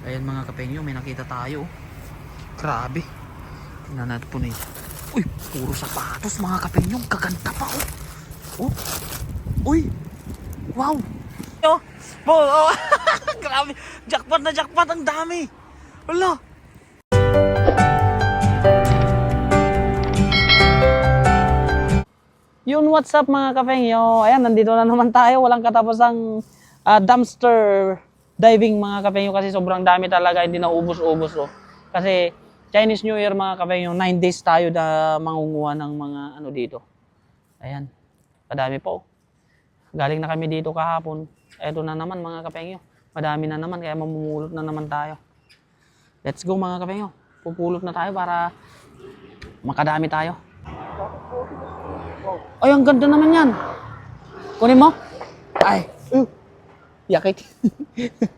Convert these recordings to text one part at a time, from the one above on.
Ayan mga kapengyo, may nakita tayo. Grabe. Tingnan natin po yun. Uy, puro sapatos mga kapengyo. Kaganda pa oh. Oh. Uy. Wow. Oh. Oh. Grabe. Jackpot na jackpot. Ang dami. Wala. Yun, what's up mga kapengyo? Ayan, nandito na naman tayo. Walang katapusang ah, dumpster diving mga kapengyo kasi sobrang dami talaga. Hindi na ubos-ubos. Oh. Kasi Chinese New Year mga kapengyo, 9 days tayo na mangunguha ng mga ano dito. Ayan, kadami po. Galing na kami dito kahapon. Eto na naman mga kapengyo. Madami na naman kaya mamumulot na naman tayo. Let's go mga kapengyo. Pupulot na tayo para makadami tayo. Ay, ang ganda naman yan. Kunin mo. Ay. Yakik.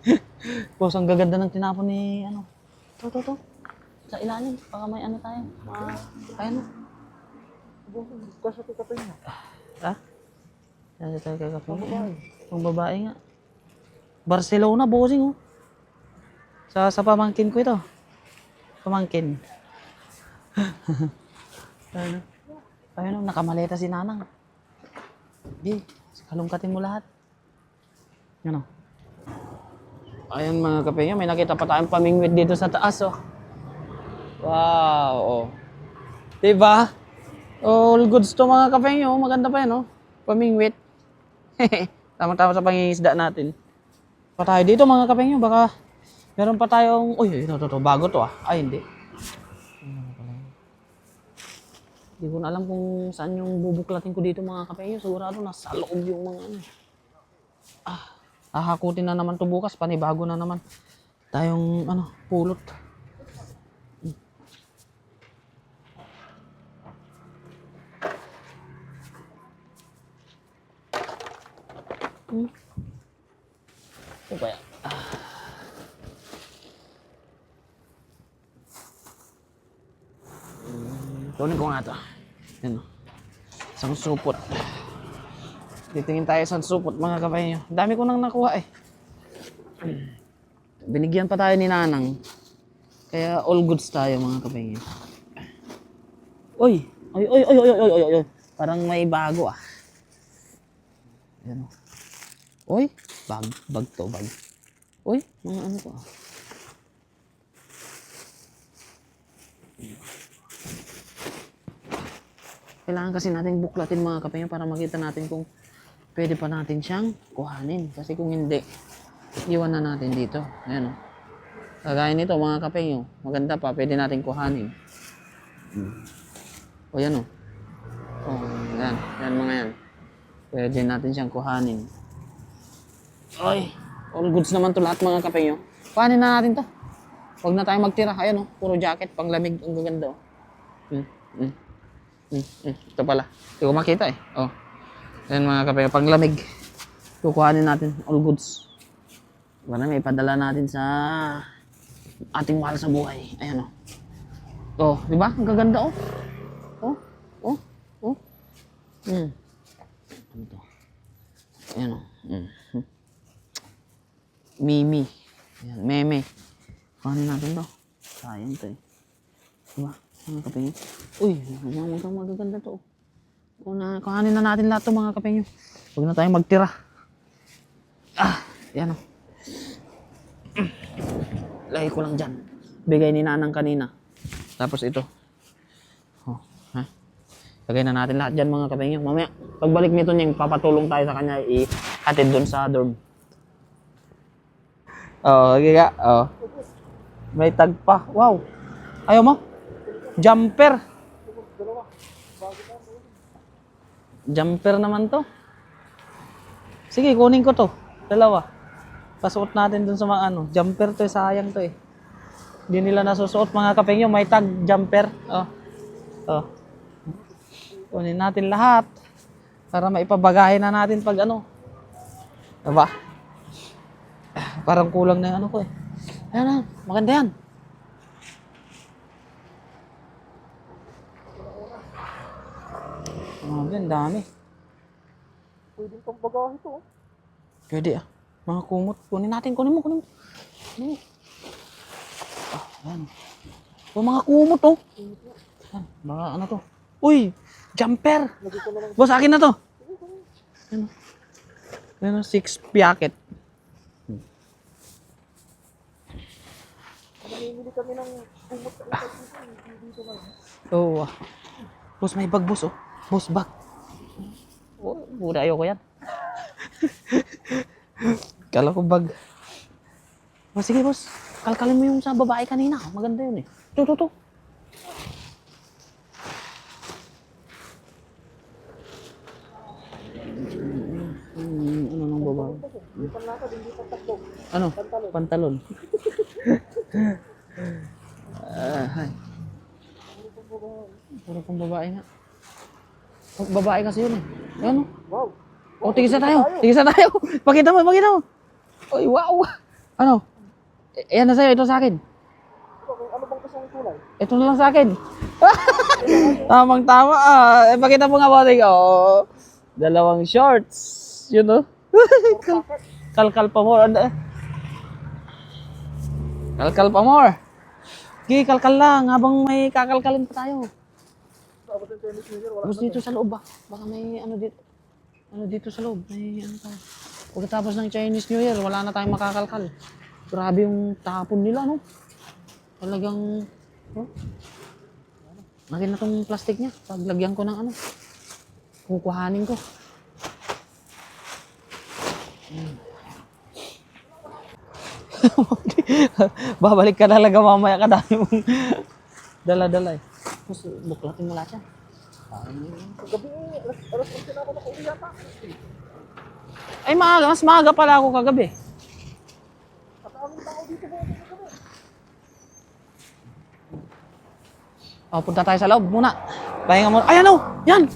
Boss, ang gaganda ng tinapon ni ano. To, to, to. Sa ilalim. Baka may ano tayo. Uh, ayun. Kasi ito kapay niya. Ha? Kasi tayo kay kape. Yung babae nga. Barcelona, bossing oh. Sa, sa pamangkin ko ito. Pamangkin. Ayun. oh. Ayun, oh, nakamaleta si Nanang. Di, kalungkatin mo lahat. Yan oh. Ayun mga kapengyo, may nakita pa tayong pamingwit dito sa taas oh. Wow, oh. Diba? All goods to mga kapengyo, maganda pa yan oh. Pamingwit. Tama-tama sa pangingisda natin. Pa tayo dito mga kapengyo, baka meron pa tayong, uy, ito, ito, ito, bago to ah. Ay, hindi. Hindi ko na alam kung saan yung bubuklatin ko dito mga kapengyo. Sigurado nasa loob yung mga ano. Ah, hahakutin na naman to bukas. Panibago na naman. Tayong ano, pulot. Hmm. Ano ba yan? Ah. Hmm, Kunin ko nga ito. Yan o. Isang supot. Titingin tayo sa supot mga kapay nyo. Dami ko nang nakuha eh. Binigyan pa tayo ni Nanang. Kaya all goods tayo mga kapay nyo. Uy! Uy, uy, uy, uy, uy, uy, uy, uy. Parang may bago ah. Yan o. Uy! Bag, bag to, bag. Uy, mga ano to ah. Kailangan kasi natin buklatin mga kapengyo para makita natin kung pwede pa natin siyang kuhanin. Kasi kung hindi, iwan na natin dito. Ayan o. Kagaya nito mga kapengyo, maganda pa, pwede natin kuhanin. O yan o. O, yan. Yan mga yan. Pwede natin siyang kuhanin. Ay, all goods naman to lahat mga kapengyo. Kuhanin na natin to. Huwag na tayong magtira. Ayan o, puro jacket, panglamig. Ang gaganda o. Hmm, hmm. Hmm, hmm. Ito pala. Hindi ko makita eh. Oh. Ayan mga kapay, panglamig. Kukuhanin natin all goods. Para may padala natin sa ating mahal sa buhay. Ayan oh. Oh, di ba? Ang gaganda oh. Oh, oh, oh. Hmm. Ano to? Ayan oh. Hmm. Mimi. Ayan, meme. Kuhanin natin to. Sayang to eh. Diba? Mga kapengyo. Uy, magaganda to. Kung na, kuhanin na natin lahat to mga kapengyo. Huwag na tayong magtira. Ah, yan o. Lagay ko lang dyan. Bigay ni nanang kanina. Tapos ito. Oh, ha? Lagay na natin lahat dyan mga kapengyo. Mamaya, pagbalik nito niya, papatulong tayo sa kanya i-hatid doon sa dorm. Oh, okay ka. Oh. May tag pa. Wow. Ayaw mo? Jumper. Jumper naman to. Sige, kunin ko to. Dalawa. Pasuot natin dun sa mga ano. Jumper to, eh, sayang to eh. Hindi nila nasusuot mga kapengyo. May tag jumper. Oh. Oh. Kunin natin lahat. Para maipabagahe na natin pag ano. Diba? Parang kulang na yung ano ko eh. Ayan na, maganda yan. Grabe, ang dami. Pwede pang bagahe ito. oh. Pwede ah. Mga kumot. Kunin natin, kunin mo, kunin mo. Kunin mo. Ayan. O mga kumot oh. Baka ano to. Uy, jumper. Lagi ko na lang. Boss, akin na to. Ayan. Ayan, oh, six piaket. Namimili kami ng kumot sa isa dito. Hindi dito lang. Oo. ah. Boss, may bag, boss, oh. Boss, bag. Oh, pura ayoko yan. Kala ko bag. Oh, sige, boss. Kalkalin mo yung sa babae kanina. Maganda yun eh. To, to, to. Hmm, ano nang babae? Ano? Pantalon. Ah, hay. Puro pang babae nga. Babae kasi yun eh. Ayan oh. Wow. Oh, tigisa tayo. Tigisa tayo. Pakita mo, pakita mo. Oy, wow. Ano? Eh, Ayan na sa'yo, ito sa akin. Ano bang mong kulay? Ito na lang sa akin. Tamang tama. Ah. Eh, pakita mo nga boting. Oh. Dalawang shorts. Yun oh. Kal- Kalkal pa more. Ano? Kalkal pa more. Sige, kalkal lang habang may kakalkalin pa tayo. Abot ng wala. Dito sa loob ba? Baka may ano dito. Ano dito sa loob? May ano tayo. Pagkatapos ng Chinese New Year, wala na tayong makakalkal. Grabe yung tapon nila, no? Talagang, oh. Lagyan na tong plastic niya. Paglagyan ko ng ano. Kukuhanin ko. Hmm. Babalik ka talaga mamaya ka dami mong dala-dala eh. Tapos buklatin mo lahat yan. Gabi eh, alas, alas 11 na ako nakauwi yata. Ay, maaga. Mas maaga pala ako kagabi. At ang tao dito mo ako gabi. O, Oh, punta tayo sa loob muna. Pahinga muna. Ay, ano? Yan!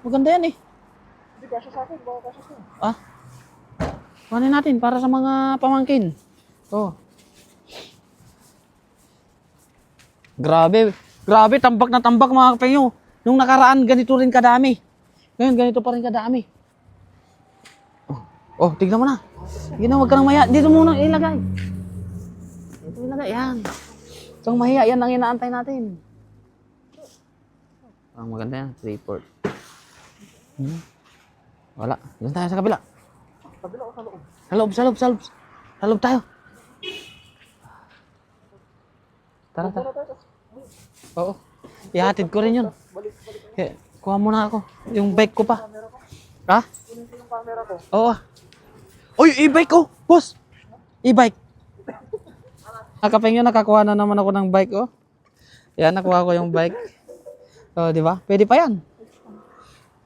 Maganda yan eh. Hindi kasya sa akin, baka kasya sa Ah? Kuhanin natin para sa mga pamangkin. Oh. Grabe. Grabe, tambak na tambak mga kapenyo. Nung nakaraan, ganito rin kadami. Ngayon, ganito pa rin kadami. Oh, oh tignan mo na. Sige na, huwag ka nang maya. Dito muna ilagay. Dito ilagay. Yan. Itong mahiya, yan ang inaantay natin. Ang maganda yan, report. Hmm. Wala. Doon tayo sa kabila. Sabi lang ako sa loob. Sa loob, sa loob, sa loob. Sa loob tayo. Tara, tara. Oo. Ihatid ko rin yun. Kaya, kuha muna ako. Yung bike ko pa. Ha? Kunin ko yung camera ko. Oo. Uy, e-bike ko! Boss! E-bike. Nakapeng yun, nakakuha na naman ako ng bike, oh. Yan, nakuha ko yung bike. Oh, di ba? Pwede pa yan.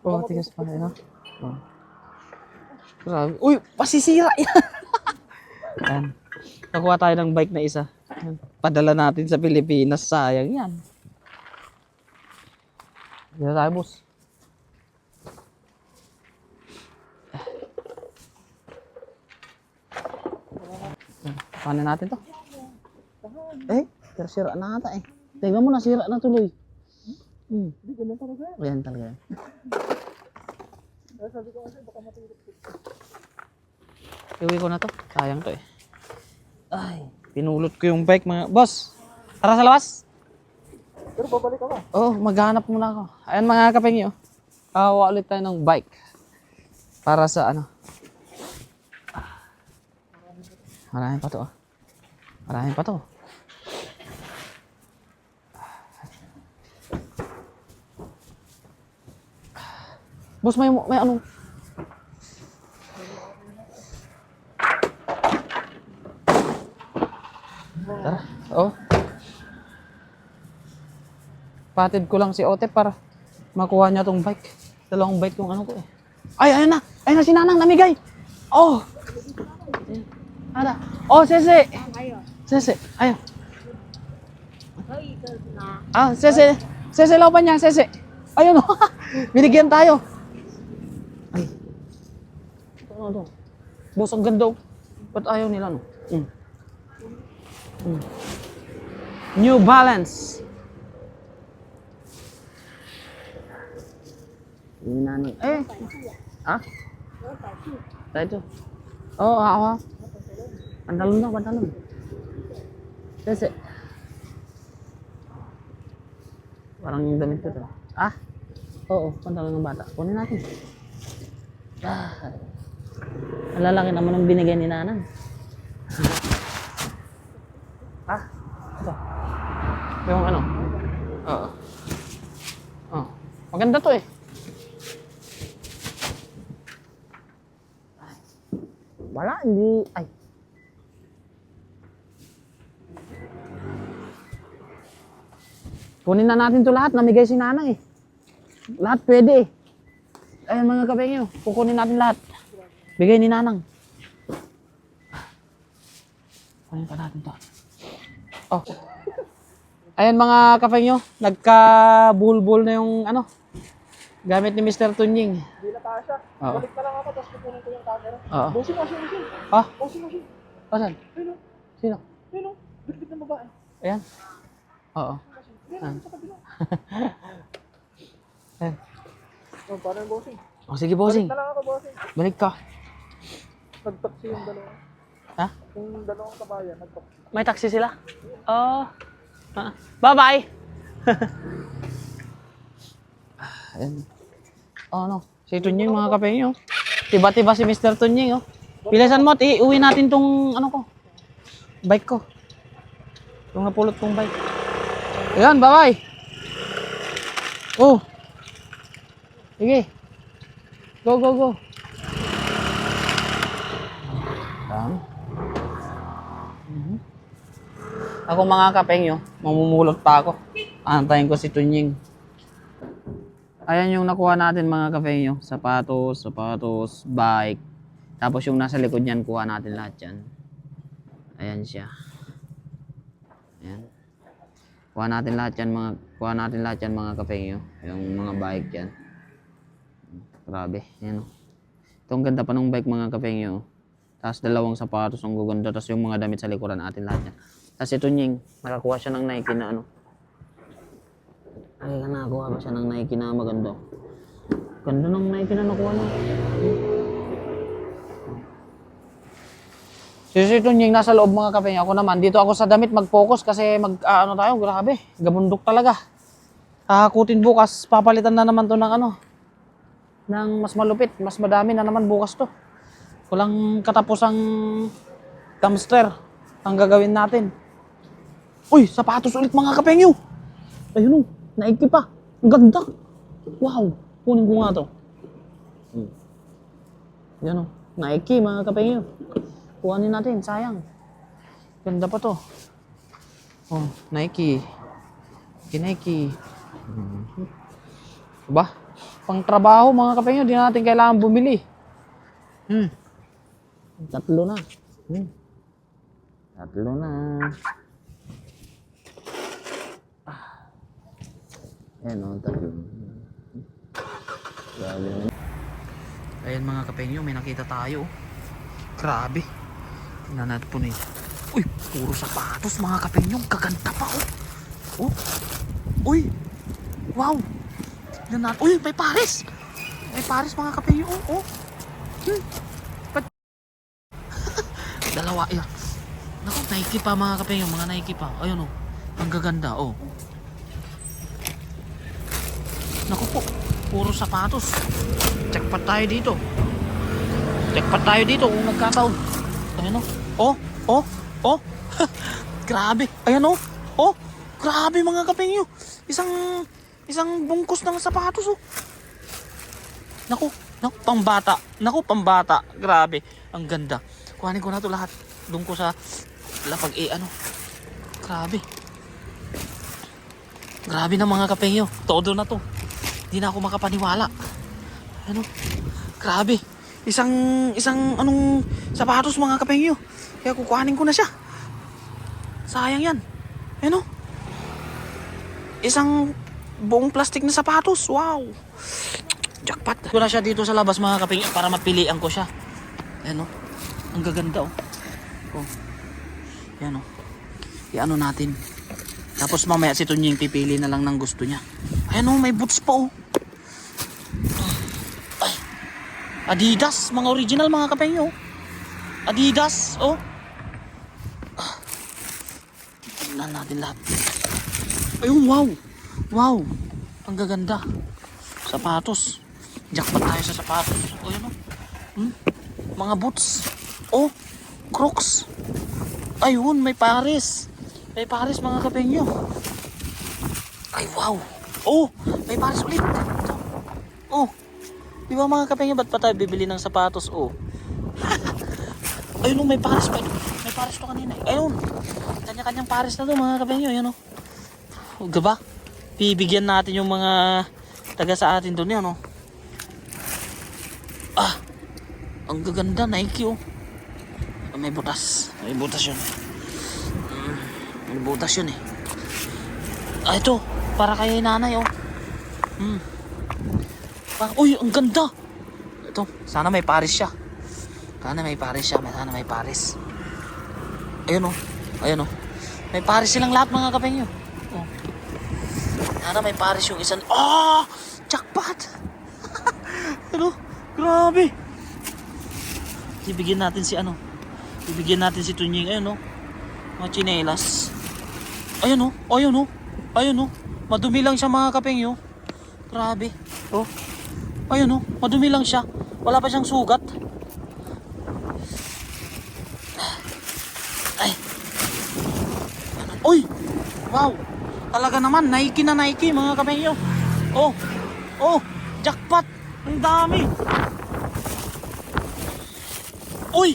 Oh, tigas pa, yun, oh. Oh. Grabe. Uy, pasisira yan. yan. Nakuha tayo ng bike na isa. Padala natin sa Pilipinas. Sayang yan. Dito tayo, boss. Paano natin to? Eh, pero sira na ata eh. Tingnan mo, nasira na tuloy. Hmm. Hindi, ganun talaga. Ayan talaga sabi ko kasi, baka matulog. Iwi ko na to. Sayang to eh. Ay, pinulot ko yung bike mga... Boss, tara sa labas. Pero babalik ba? Oo, oh, maghanap muna ako. Ayan mga kapengyo. Kawa ulit tayo ng bike. Para sa ano. Marami pa to ah. Pa to. Boss, may, may ano? Tara. Oh. Patid ko lang si Ote para makuha niya tong bike. Dalawang bike yung ano ko eh. Ay, ayun na. Ayun na si Nanang namigay. Oh. Ada. Oh, Sese. Sese. Ayun. Ah, Sese. Sese laban niya, Sese. Ayun oh. Binigyan tayo. Ay. Ano to? Boss, ang ganda oh. Ba't ayaw nila no? Mm. Mm. New Balance. 你拿那哎啊？在这。哦，好啊。Pantalon daw, pantalon. Kasi. Parang yung damit ko to. Ah? Oo, pantalon ng bata. Kunin natin. Ah. Alalaki naman ang binigay ni nanang. Ah? Ito. Yung ano? Oo. Oh. Maganda to eh. Wala, hindi. Ay. Kunin na natin to lahat. Namigay si Nanang eh. Lahat pwede eh. Ayan mga kapengyo. Kukunin natin lahat. Bigay ni Nanang. Kunin pa natin to. Oh. Ayan mga kapengyo. Nagka-bulbul na yung ano. Gamit ni Mr. Tunying. Hindi na kasha. Oo. Balik na lang ako, tapos kukunin ko yung camera. Oo. Bossing, washing machine. Ah, Washing machine. o. Sino? Ayun o. Bitbit ng babae. Ayan. Oo. Ayun, Ah. sa kabila. Ayan. Oh, paano yung bossing? O sige, bossing. Balik na lang ako, bossing. Balik ka. Nagtaksi yung dalawa. Ha? Yung dalawang kabayan, nagtaksi. May taxi sila? Oh. Ah. Bye-bye. Ayan. Oh, no. Si Tunying, mga kapengyo. Tiba-tiba si Mr. Tunying, oh. Bilisan mo, iuwi natin tong, ano ko, bike ko. Yung napulot kong bike. Ayan, bye-bye. Oh. Sige. Go, go, go. Ayan. Ako mga kapengyo, mamumulot pa ako. Antayin ko si Tunying. Ayan yung nakuha natin mga kapengyo. Sapatos, sapatos, bike. Tapos yung nasa likod niyan, kuha natin lahat yan. Ayan siya. Ayan. Kuha natin lahat yan mga, kuha natin lahat yan mga kapengyo. Yung mga bike yan. Grabe. Ayan o. Ito ang ganda pa ng bike mga kapengyo. Tapos dalawang sapatos ang guganda. Tapos yung mga damit sa likuran atin lahat yan. Tapos ito nying, nakakuha siya ng Nike na ano. Ay, nakakuha ba siya ng Nike na maganda? Ganda ng Nike na nakuha niya. Si si Tunying nasa loob mga kape niya. Ako naman, dito ako sa damit mag-focus kasi mag, ah, ano tayo, grabe. Gabundok talaga. Kakakutin bukas, papalitan na naman to ng ano, ng mas malupit, mas madami na naman bukas to. Walang katapusang dumpster ang gagawin natin. Uy, sapatos ulit mga kapengyo. Ayun o, naiki pa. Ang ganda. Wow, kunin ko nga to. Hmm. Yan o, naiki mga kapengyo. Kuhanin natin, sayang. Ganda pa to. Oh, Nike. Nike, Nike. Mhm. Ba? Pang trabaho mga kapengyo, di na natin kailangan bumili. Hmm. Tatlo na. Hmm. Tatlo na. Ayan o, tatlo. Grabe naman. Ayan mga kapengyo, may nakita tayo. Grabe. Tingnan natin po na yun. Uy, puro sapatos mga kapengyo. Kaganda pa oh. Oh. Uy. Wow. Tingnan natin. Uy, may pares. May pares mga kapengyo. Oh, oh. Hmm. Dalawa. Ayan. Naku, Nike pa mga kapengyo. Mga Nike pa. Ayun oh. Ang gaganda oh. Naku po. Puro sapatos. Check pa tayo dito. Check pa tayo dito kung nagkataon. Ayan o. Oh, oh, oh. grabe. Ayan o. Oh, grabe mga kapengyo. Isang, isang bungkus ng sapatos oh. Naku, naku, pambata. Naku, pambata. Grabe. Ang ganda. Kuhanin ko na to lahat. Doon ko sa lapag eh, ano. Grabe. Grabe na mga kapengyo. Todo na to. Hindi na ako makapaniwala. Ano? Grabe. Isang, isang, anong sapatos mga kapengyo. Kaya kukuhanin ko na siya. Sayang yan. Ano? Isang buong plastic na sapatos. Wow. Jackpot. Ko na siya dito sa labas mga kapengyo para mapilian ko siya. Ano? Ang gaganda oh. Oh. Yan oh. Iano natin. Tapos mamaya si Tunying pipili na lang ng gusto niya. Ayan oh, may boots pa oh. Ay. Adidas, mga original mga kapengyo. Adidas, oh. Tingnan natin lahat. Ayun, wow. Wow! Ang gaganda. Sapatos. Jackpot tayo sa sapatos. O yun o. Hmm? Mga boots. Oh! Crocs. Ayun, may Paris. May Paris mga kapengyo. Ay, wow. Oh, may Paris ulit. Oh. Di ba mga kapengyo, ba't pa tayo bibili ng sapatos? Oh. Ayun, oh, may Paris pa. May Paris to kanina. Ayun. Kanya-kanyang Paris na to mga kapengyo. Yan oh. Oh, diba? Bibigyan natin yung mga taga sa atin doon yan, oh. Ah, ang gaganda, Nike, oh. May butas. May butas yun. May butas yun, eh. Ah, ito. Para kay nanay, oh. Hmm. Ah, uy, ang ganda. Ito, sana may Paris siya. Sana may Paris siya. Sana may Paris. Ayun, oh. Ayun, oh. May Paris silang lahat, mga kapengyo. Oh. Sana may Paris yung isang... Oh! Jackpot! ano? Grabe! Ibigyan natin si ano? Ibigyan natin si Tunying. Ayun, oh. Mga chinelas. Ayun, oh. Ayun, oh. Ayun, oh. Madumi lang siya, mga kapengyo. Grabe. Oh. Ayun, oh. Madumi lang siya. Wala pa siyang sugat. Ay. Uy! Wow! Talaga naman, Nike na Nike mga kameyo. Oh! Oh! Jackpot! Ang dami! Uy!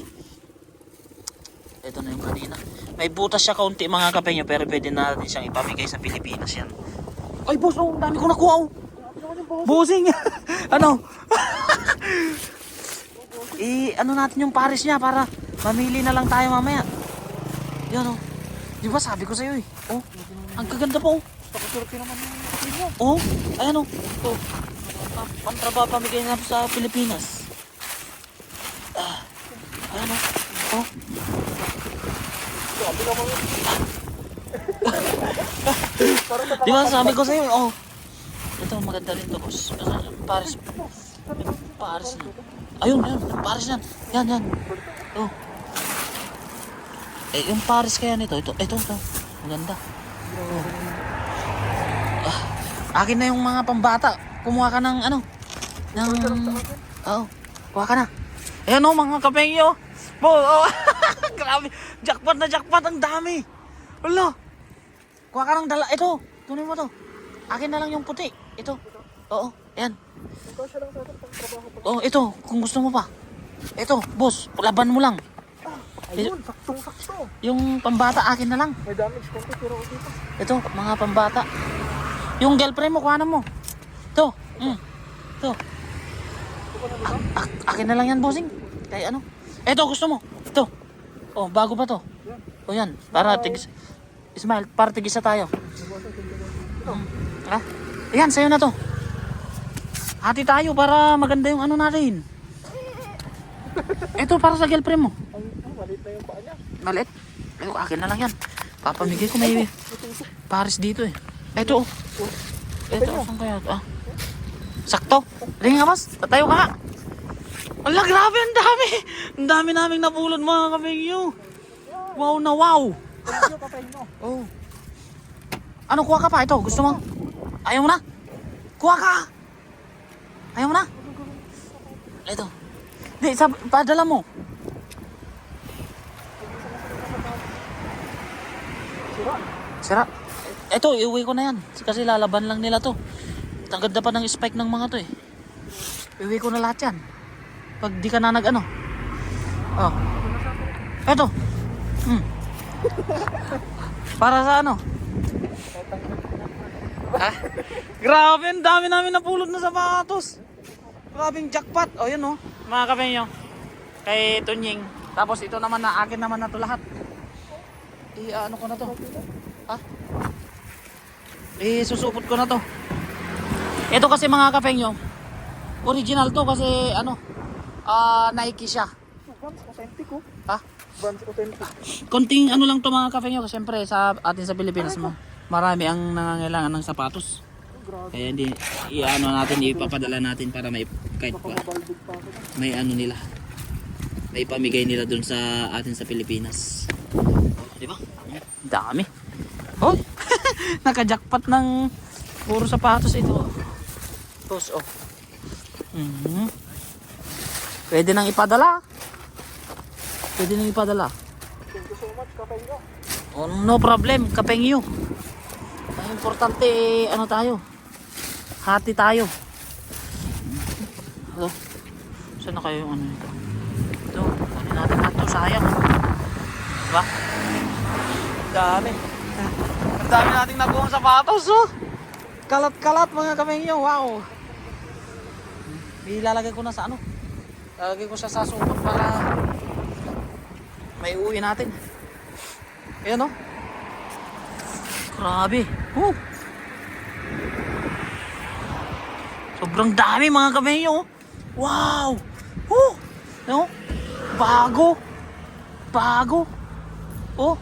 Ito na yung kanina. May butas siya kaunti mga kapeño pero pwede natin siyang ipamigay sa Pilipinas yan. Ay boss, oh, dami ko nakuha oh. Bossing! ano? I ano natin yung Paris niya para mamili na lang tayo mamaya. Yan oh. Di ba sabi ko sa iyo eh. Oh, ang gaganda po. Pakusurti naman yung. Oh, ayan oh. Oh. Pantrabaho pamigay na sa Pilipinas. Ah, ayan oh. Oh, Sabi naman yun. Parang di ba sabi ko sa iyo, oh. Ito maganda rin to, boss. Paris. Paris na. Ayun, yung Paris yan. Yan, yan. Oh. Eh, yung Paris kaya nito, ito, ito, ito. Maganda. Oh. Ah, akin na yung mga pambata. Kumuha ka ng ano? Ng... Oo. Kuha ka na. Ayan o, mga kapengyo. Bo, oh. Grabe. Jackpot na jackpot. Ang dami. Wala. Kuha ka ng dala. Ito. Tunin mo to. Akin na lang yung puti. Ito. Oo. Pa. Oh, ito. Kung gusto mo pa. Ito, boss. Laban mo lang. Ayun, saktong-sakto. Yung pambata, akin na lang. May damage konti pero okay pa. Ito, mga pambata. Yung girlfriend mo, kuhanan mo. Ito. Mm. Ito. A- akin na lang yan, bossing. Kaya ano? Ito, gusto mo. Oh, bago pa to. O yan. Para tigis... Ismail, para tigisa tayo. Ha? Ayan, sa'yo na to. Hati tayo para maganda yung ano natin. Ito, para sa girlfriend mo. Maliit na yung paa niya. Malit. Ay, akin na lang yan. Papamigay ko may Paris dito eh. Ito oh. Ito, saan kaya? Ah. Sakto. Ring nga, boss. Tatayo ka nga. Ala, grabe, ang dami. Ang dami naming napulot mga kamingyo. Wow na wow. Oh. Ano, kuha ka pa? Ito, gusto mo? Ayaw mo na? Kuha ka! Ayaw mo na? Ito. Di, sab padala mo. Sira. Ito, iuwi ko na yan. Kasi lalaban lang nila to. Ang ganda pa ng spike ng mga to eh. Iuwi ko na lahat yan. Pag di ka na nag ano. Oh. Ito. Hmm. Para sa ano? Ha? Grabe, ang dami namin napulot na sapatos. Grabing jackpot. O, yun oh. Mga kapenyo. Kay Tunying. Tapos ito naman na akin naman na to lahat. I ano ko na to? Ha? Eh, susupot ko na to. Ito kasi mga kapengyo, original to kasi ano, ah Nike siya. Vans authentic oh. Ha? Vans authentic. Konting ano lang to mga kapengyo, kasi syempre sa atin sa Pilipinas mo, marami ang nangangailangan ng sapatos. Kaya hindi, i-ano natin, ipapadala natin para may kahit pa, may ano nila. May pamigay nila dun sa atin sa Pilipinas. Oh, di ba? Ang Dami. Oh, naka-jackpot ng Puro sapatos ito. Tapos, oh. Mhm. Pwede nang ipadala. Pwede nang ipadala. Thank you so much, kapengyo. Oh, no problem, kapengyo. Ang importante, ano tayo? Hati tayo. Oh. Saan na kayo yung ano nito? Ito, kunin natin na ito, sayang. Diba? Dami. Ang dami nating nakuha sapatos, oh. Kalat-kalat mga kapengyo, wow. Ilalagay ko na sa ano? Lalagay ko siya sa para may uwi natin. Ayan o. Grabe. Oh. Sobrang dami mga kameyo. Wow. Oh. No? Bago. Bago. Oh.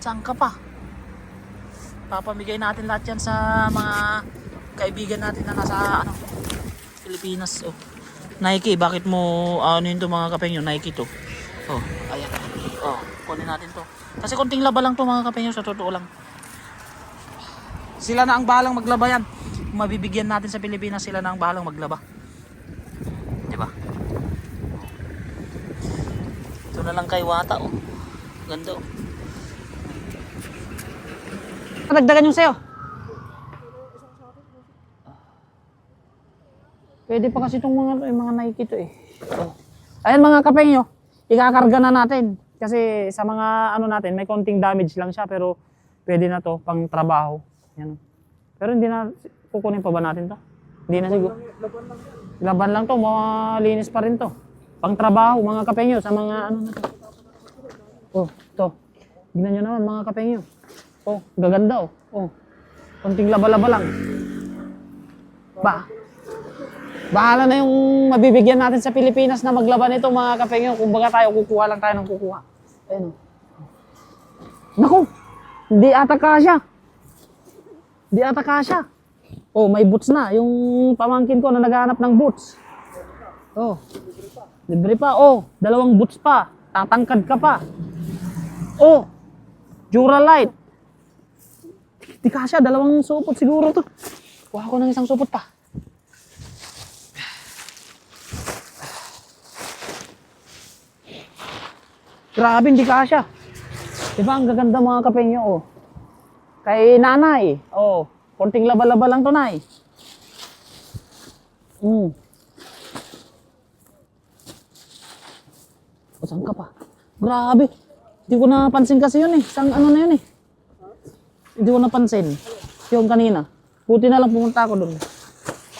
Saan ka pa? Papamigay natin lahat yan sa mga kaibigan natin na nasa ano, Pilipinas. Oh. Nike, bakit mo ano yun to mga kapenyo? Nike to. Oh, ayan. Oh, kunin natin to. Kasi konting laba lang to mga kapenyo, sa totoo lang. Sila na ang bahalang maglaba yan. Mabibigyan natin sa Pilipinas, sila na ang bahalang maglaba. Di ba? Ito na lang kay Wata, oh. Ganda, oh. Dagdagan yung sayo. Pwede pa kasi itong mga, yung mga Nike to eh. Ayan mga kapengyo, ikakarga na natin. Kasi sa mga ano natin, may konting damage lang siya pero pwede na to pang trabaho. Yan. Pero hindi na, kukunin pa ba natin to? Hindi na siguro. Laban lang. Laban lang to, malinis pa rin to. Pang trabaho, mga kapengyo, sa mga ano na to. Oh, to. Tignan nyo naman mga kapengyo. Oh, gaganda oh. Oh. Konting laba-laba lang. Ba. Bahala na yung mabibigyan natin sa Pilipinas na maglaban nito mga kapengyo. Kumbaga tayo, kukuha lang tayo ng kukuha. Ayun. oh. Naku! Hindi ata kasya. Hindi ata kasya. Oh, may boots na. Yung pamangkin ko na naghahanap ng boots. Oh. Libre pa. Oh, dalawang boots pa. Tatangkad ka pa. Oh. Duralight. Di kasya, dalawang supot siguro to. Kuha ko ng isang supot pa. Grabe, hindi kasya. Di ba, ang gaganda mga kapengyo, oh. Kay nanay, oh. Konting laba-laba lang to, nay. Hmm. O, saan ka pa? Grabe. Hindi ko napansin kasi yun eh. Sang ano na yun eh. Hindi ko napansin. Yung kanina. Buti na lang pumunta ako doon.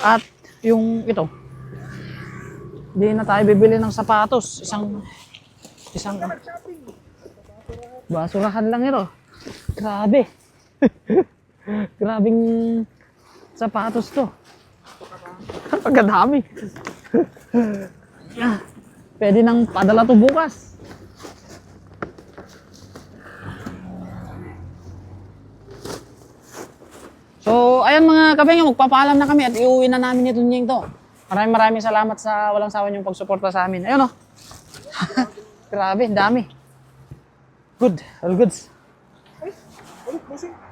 At yung ito. Hindi na tayo bibili ng sapatos. Isang isang basurahan lang ito. Grabe. Grabing sapatos to. Pagkadami. Ah, Pwede nang padala to bukas. So, ayan mga kabeng, magpapaalam na kami at iuwi na namin itong nying to. Maraming maraming salamat sa walang sawa niyong pagsuporta sa amin. Ayun o. Grabe, dami. Good, all goods. Ay, ulit, busing.